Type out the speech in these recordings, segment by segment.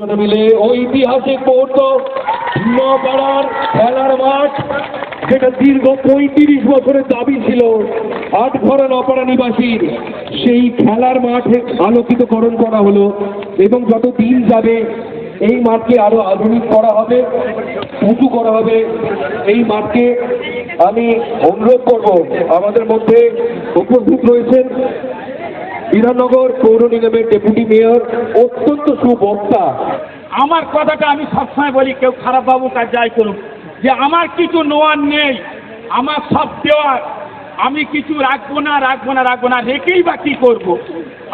মিলে ঐতিহাসিক মুহূর্ত নপাড়ার খেলার মাঠ, যেটা দীর্ঘ পঁয়ত্রিশ বছরের দাবি ছিল আটঘরা নপাড়া নিবাসীর, সেই খেলার মাঠে আলোকিতকরণ করা হলো এবং যত দিন যাবে এই মাঠকে আরও আধুনিক করা হবে, উঁচু করা হবে। এই মাঠকে আমি অনুরোধ করব, আমাদের মধ্যে উপস্থিত রয়েছেন বিধাননগর পৌর নিগমের ডেপুটি মেয়র অত্যন্ত সুবক্তা। আমার কথাটা আমি সবসময় বলি, কেউ খারাপ বাবু কাজ যাই করুক। যে আমার কিছু নোয়ার নেই, আমার সব দেওয়ার। আমি কিছু রাখব না রাখব না রাখব না, রেখেই বা কি করব?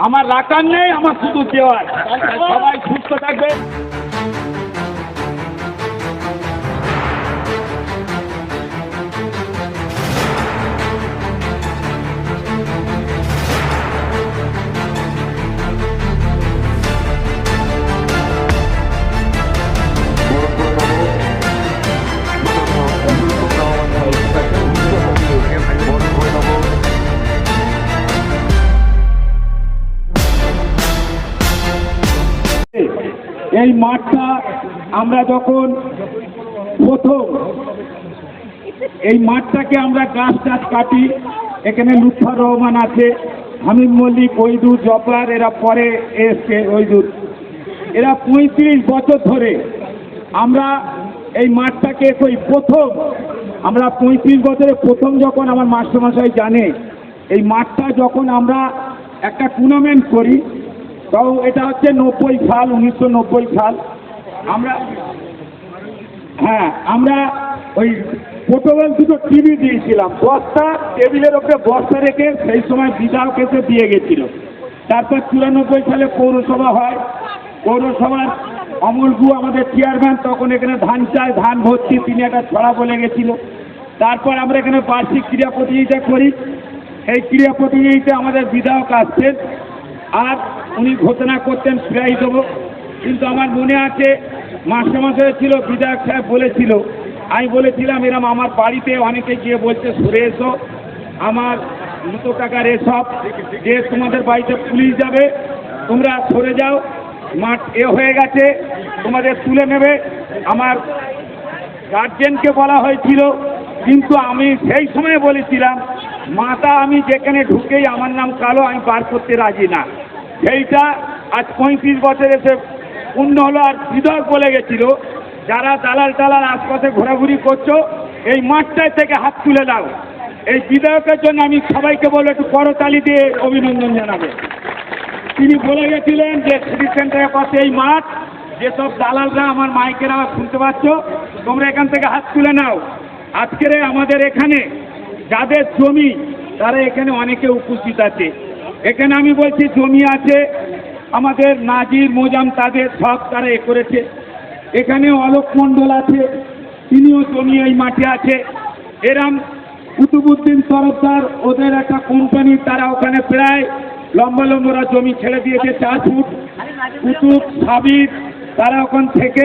আমার রাখার নেই, আমার শুধু দেওয়ার। সবাই সুস্থ থাকবে এই মাঠটা আমরা যখন প্রথম, এই মাঠটাকে আমরা গাছ টাছ কাটি, এখানে লুৎফর রহমান আছে হামিদ মল্লিক, ওইদুর, জব্বার, এরা পরে এসছে, ওইদুর। এরা পঁয়ত্রিশ বছর ধরে আমরা এই মাঠটাকে ওই প্রথম, আমরা পঁয়ত্রিশ বছরে প্রথম যখন আমার মাস্টারমশাই জানে, এই মাঠটা যখন আমরা একটা টুর্নামেন্ট করি তখন এটা হচ্ছে নব্বই সাল, উনিশশো নব্বই সাল। আমরা হ্যাঁ আমরা ওই পোর্টেবল দুটো টিভি দিয়েছিলাম। বস্তা, টেবিলের ওপরে বস্তা রেখে সেই সময় বিধায়ক এসে দিয়ে গেছিল। তারপর চুরানব্বই সালে পৌরসভা হয়। পৌরসভার অমলগু আমাদের চেয়ারম্যান তখন এখানে ধান চায়, ধান ভর্তি, তিনি একটা ছড়া বলে গেছিল। তারপর আমরা এখানে বার্ষিক ক্রীড়া প্রতিযোগিতা করি। এই ক্রীড়া প্রতিযোগিতা আমাদের বিধায়ক আসছেন। আর উনি ঘোষণা করতেন প্রাইজ দেবো। কিন্তু আমার মনে আছে, মাস্টারমশাই ছিল, বিধায়ক সাহেব বলেছিল। আমি বলেছিলাম, এরম আমার বাড়িতে অনেকে গিয়ে বলছে, সরে এসো। আমার দুটো টাকার এসব যে তোমাদের বাড়িতে পুলিশ যাবে, তোমরা সরে যাও। মাঠ এ হয়ে গেছে, তোমাদের তুলে নেবে। আমার গার্জেনকে বলা হয়েছিল, কিন্তু আমি সেই সময় বলেছিলাম, মাতা, আমি যেখানে ঢুকেই আমার নাম কালো, আমি বার করতে রাজি না। সেইটা আজ পঁয়ত্রিশ বছর এসে পূর্ণ হলো আর বিধায়ক বলে গেছিল। যারা দালাল টালাল আশপাশে ঘোরাঘুরি করছ, এই মাঠটায় থেকে হাত তুলে দাও। এই বিধায়কের জন্য আমি সবাইকে বলব, একটু করতালি দিয়ে অভিনন্দন জানাবে। তিনি বলে গেছিলেন যে সিটি সেন্টারের পাশে এই মাঠ যেসব দালালরা আমার মাইকের আওয়াজ শুনতে পাচ্ছ, তোমরা এখান থেকে হাত তুলে নাও। আজকের আমাদের এখানে, যাদের জমি, তারা এখানে অনেকে উপস্থিত আছে। এখানে আমি বলছি, জমি আছে, আমাদের নাজির, মোজাম, তাদের সব তারা এ করেছে। এখানে অলোক মণ্ডল আছে, তিনিও জমি এই মাঠে আছে। এরম কুতুবুদ্দিন তরফদার, ওদের একটা কোম্পানি তারা ওখানে প্রায় লম্বা লম্বরা জমি ছেড়ে দিয়েছে, চার ফুট। কুতুব, সাবির, তারা ওখান থেকে,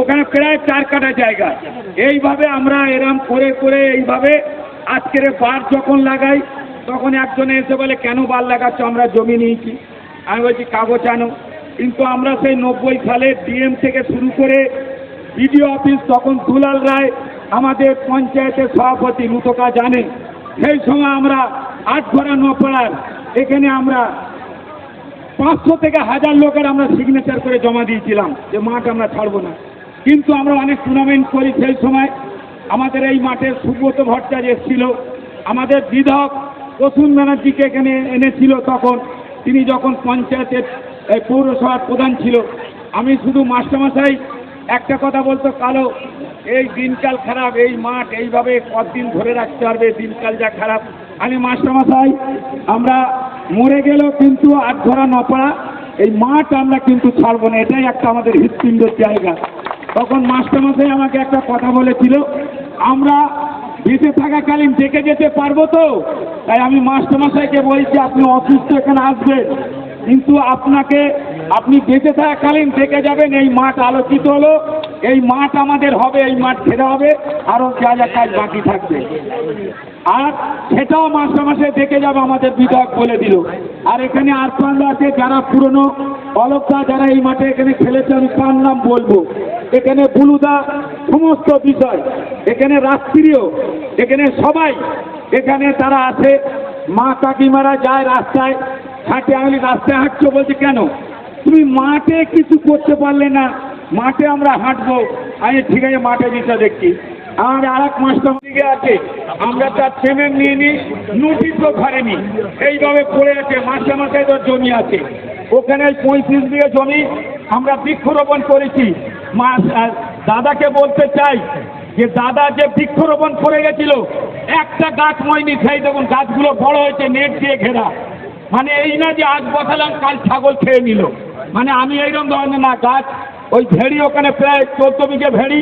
ওখানে প্রায় চার কাটা জায়গা। এইভাবে আমরা এরম করে করে এইভাবে আজকের বার যখন লাগাই তখন একজনে এসে বলে, কেন বার লাগাচ্ছ? আমরা জমি নিয়েছি। আমি বলছি, কাগজ আনো। কিন্তু আমরা সেই নব্বই সালে ডিএম থেকে শুরু করে বিডিও অফিস তখন দুলাল রায়, আমাদের পঞ্চায়েতের সভাপতি লুতকা জানে। সেই সময় আমরা আট ঘোড়া নপাড়ার, এখানে আমরা পাঁচশো থেকে হাজার লোকের আমরা সিগনেচার করে জমা দিয়েছিলাম যে মাঠ আমরা ছাড়বো না। কিন্তু আমরা অনেক টুর্নামেন্ট করি সেই সময়। আমাদের এই মাঠে সুব্রত ভট্টাচার্য এসেছিল। আমাদের বিধায়ক প্রসূন ব্যানার্জিকে এখানে এনেছিল তখন। তিনি যখন পঞ্চায়েতের পৌরসভার প্রধান ছিল। আমি শুধু মাস্টারমশাই, একটা কথা বলতো, কালো, এই দিনকাল খারাপ, এই মাঠ এইভাবে কতদিন ধরে রাখতে পারবে, দিনকাল যা খারাপ। আমি মাস্টারমশাই, আমরা মরে গেলেও কিন্তু আট ধরা নপড়া এই মাঠ আমরা কিন্তু ছাড়বো না, এটাই একটা আমাদের হৃৎপিণ্ডের জায়গা। তখন মাস্টারমশাই আমাকে একটা কথা বলেছিল, আমরা বেঁচে থাকাকালীন ডেকে যেতে পারব তো? তাই আমি মাস্টারমশাইকে বলছি, আপনি অসুস্থ এখানে আসবেন। কিন্তু আপনাকে, আপনি বেঁচে থাকাকালীন ডেকে যাবেন, এই মাঠ আলোচিত হলো। এই মাঠ আমাদের হবে, এই মাঠ ছেড়ে হবে আরও যা যা কাজ বাকি থাকবে। আর সেটাও মাসে মাসে দেখে যাবে, আমাদের বিধায়ক বলে দিল। আর এখানে আর আছে, যারা পুরনো অলকদা যারা এই মাঠে এখানে খেলেছে, আমি তার নাম বলব। এখানে বুলুদা সমস্ত বিষয়। এখানে রাত্রিও এখানে সবাই এখানে তারা আছে। মা কাকিমারা যায় রাস্তায় হাঁটে আমি রাস্তায় হাঁটছো বলছি কেন? তুমি মাঠে কিছু করতে পারলে না মাঠে আমরা হাঁটবো। আমি ঠিক আছে মাঠে দিতে দেখছি। আর আর এক মাস্টার দিকে আছে আমরা তার পেমেন্ট নিয়ে নিই নোটিশও ঘরেনি এইভাবে পড়ে আছে মাসে মাসে তো জমি আছে। ওখানে পঁয়ত্রিশ বিঘে জমি আমরা বৃক্ষরোপণ করেছি। মা আহ, দাদাকে বলতে চাই যে দাদা যে বৃক্ষরোপণ করে গেছিল, একটা গাছ ময়নি সেই দেখুন গাছগুলো বড় হয়েছে, নেট দিয়ে ঘেরা। মানে এই না যে আজ বসালাম, কাল ছাগল খেয়ে নিল। মানে আমি এইরকম ধরনের না, গাছ, ওই ভেড়ি ওখানে প্রায় চোদ্দ বিঘে ভেড়ি,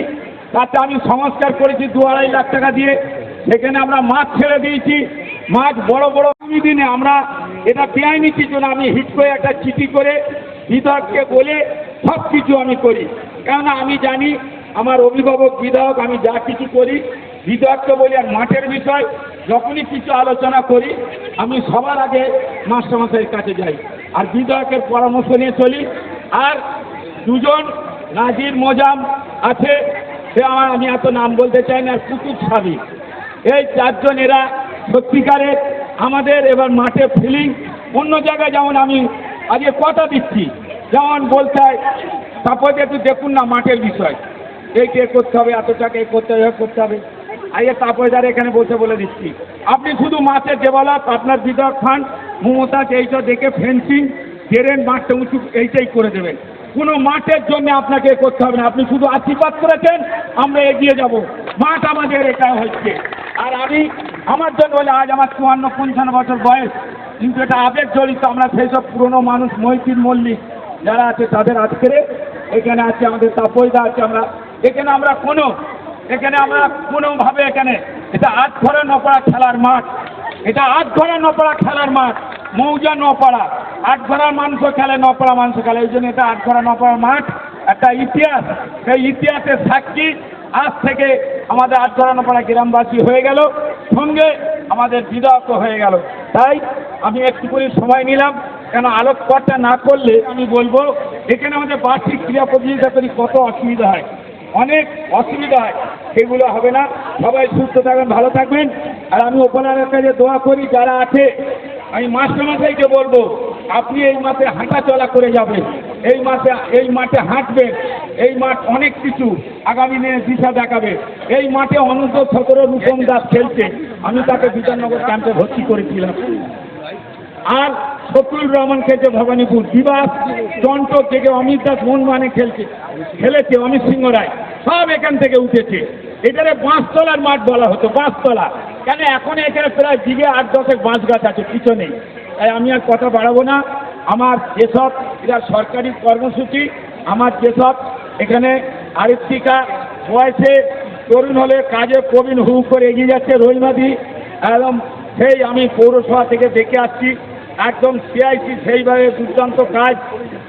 তাতে আমি সংস্কার করেছি দু আড়াই লাখ টাকা দিয়ে। সেখানে আমরা মাছ ছেড়ে দিয়েছি। মাছ বড় বড় আগামী দিনে আমরা এটা বেআইনি কিছু না আমি হিট করে একটা চিঠি করে বিধায়ককে বলে সব কিছু আমি করি। কেননা আমি জানি আমার অভিভাবক বিধায়ক, আমি যা কিছু করি, বিধায়ককে বলি আর মাঠের বিষয়, যখনই কিছু আলোচনা করি, আমি সবার আগে মাস্টারমশাইয়ের কাছে যাই আর বিধায়কের পরামর্শ নিয়ে চলি। আর দুজন নাজির মোজাম আছে, সে আমার, আমি এত নাম বলতে চাই না, কুতুব সাবি। এই চারজন এরা সত্যিকারের আমাদের এবার মাঠে ফিলিং। অন্য জায়গায় যেমন আমি আজকে কথা দিচ্ছি, যেমন বলতে হয় তারপরে একটু দেখুন না মাঠের বিষয়। এই কে করতে হবে, এত টাকা এই করতে হবে করতে হবে। আগে তারপরে যারা এখানে বসে বলে দিচ্ছি, আপনি শুধু মাছের ডেভেলপ আপনার বিধায়ক খান, মমতাজ এইটা দেখে ফেন্সিং ড্রেন মাঠটা উঁচু, এইটাই করে দেবেন। কোনো মাঠের জন্য আপনাকে করতে হবে না, আপনি শুধু আশীর্বাদ করেছেন, আমরা এগিয়ে যাব। মাঠ আমাদের এটা হচ্ছে। আর আমি, আমার জন্য বলে আজ আমার চুয়ান্ন পঞ্চান্ন বছর বয়স, কিন্তু এটা আবেগ জড়িত, আমরা সেই সব পুরনো মানুষ মহিদিন মল্লিক যারা আছে তাদের আজকে এখানে আছে আমাদের তাপইদা আছে, আমরা এখানে আমরা কোনো, এখানে আমরা কোনোভাবে এখানে, এটা আট ঘরে নপাড়া খেলার মাঠ, এটা আট ঘরে নপাড়া খেলার মাঠ, মৌজা নপাড়া আট ঘরের মানুষ খেলে নপাড়া মাংস খেলে, এই জন্য এটা আট ঘরে নপাড়া মাঠ, একটা ইতিহাস সেই ইতিহাসের সাক্ষী, আজ থেকে আমাদের আট ঘরে নপাড়া গ্রামবাসী হয়ে গেল, সঙ্গে আমাদের বিধায়ক হয়ে গেল। তাই আমি একটু করে সময় নিলাম, কেন আলোকপাতটা না করলে আমি বলব, এখানে আমাদের বার্ষিক ক্রিয়া প্রতিযোগিতা করি কত অসুবিধা হয়। অনেক অসুবিধা হয়। সেগুলো হবে না। সবাই সুস্থ থাকবেন, ভালো থাকবেন। আর আমি ওপেনারের কাছে দোয়া করি, যারা আছে, আমি মাস্টারমশাইকে বলব, আপনি এই মাঠে হাঁটা চলা করে যাবেন। এই মাঠে এই মাঠে হাঁটবেন। এই মাঠ অনেক কিছু আগামী দিনে দিশা দেখাবে। এই মাঠে অনন্ত সতেরো রূপম দাস খেলছে। আমি তাকে বিধাননগর ক্যাম্পে ভর্তি করেছিলাম। আর শফিউর রহমান খেলছে ভবানীপুর। দিবাস চন্ট থেকে অমিত দাস মনমানে খেলছে। খেলেছে অমিত সিংহ রায়। সব এখান থেকে উঠেছে। এটারে বাঁশতলার মাঠ বলা হতো, বাঁশতলা। কেন এখন এখানে প্রায় দিকে আট দশেক বাঁশ গাছ আছে পিছনে তাই আমি আর কথা বাড়াবো না। আমার যেসব এটা সরকারি কর্মসূচি, আমার যেসব এখানে আরিত্রিকা বয়সে তরুণ হলে কাজে প্রবীণ হু করে এগিয়ে যাচ্ছে রহিমাদি একদম সেই আমি পৌরসভা থেকে দেখে আসছি। একদম সিআইসি সেইভাবে দুর্দান্ত কাজ।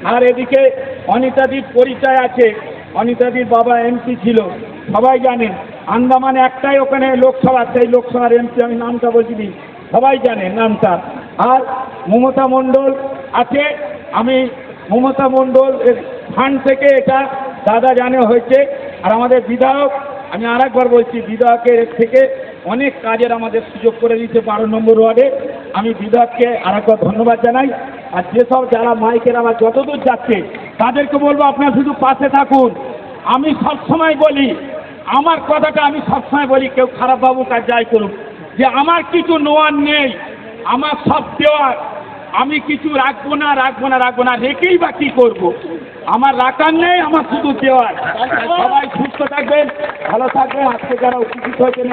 আর এদিকে অনিতাদির পরিচয় আছে। অনিতাদির বাবা এমপি ছিল। সবাই জানেন, আন্দামানে একটাই ওখানে লোকসভা, সেই লোকসভার এমপি, আমি নামটা বলছি সবাই জানে নামটা। আর মমতা মণ্ডল আছে। আমি মমতা মণ্ডল এর ফান্ড থেকে এটা দাদা জানে হয়েছে। আর আমাদের বিধায়ক, আমি আরেকবার বলছি, বিধায়কের থেকে অনেক কাজের আমাদের সুযোগ করে দিতে বারো নম্বর ওয়ার্ডে। আমি বিধায়ককে আরেকবার ধন্যবাদ জানাই। আর যেসব যারা মাইকের আমার যতদূর যাচ্ছে, তাদেরকে বলব আপনারা শুধু পাশে থাকুন। আমি সবসময় বলি, আমার কথাটা আমি সবসময় বলি, কেউ খারাপ বাবুক আর যাই করুক। যে আমার কিছু নোয়ার নেই, আমার সব দেওয়ার, আমি কিছু রাখব না রাখব না রাখব না, রেখেই বা কী করব? আমার রাখার নেই, আমার শুধু দেওয়ার। সবাই সুস্থ থাকবেন, ভালো থাকবেন। আজকে যারা উপস্থিত হয়েছেন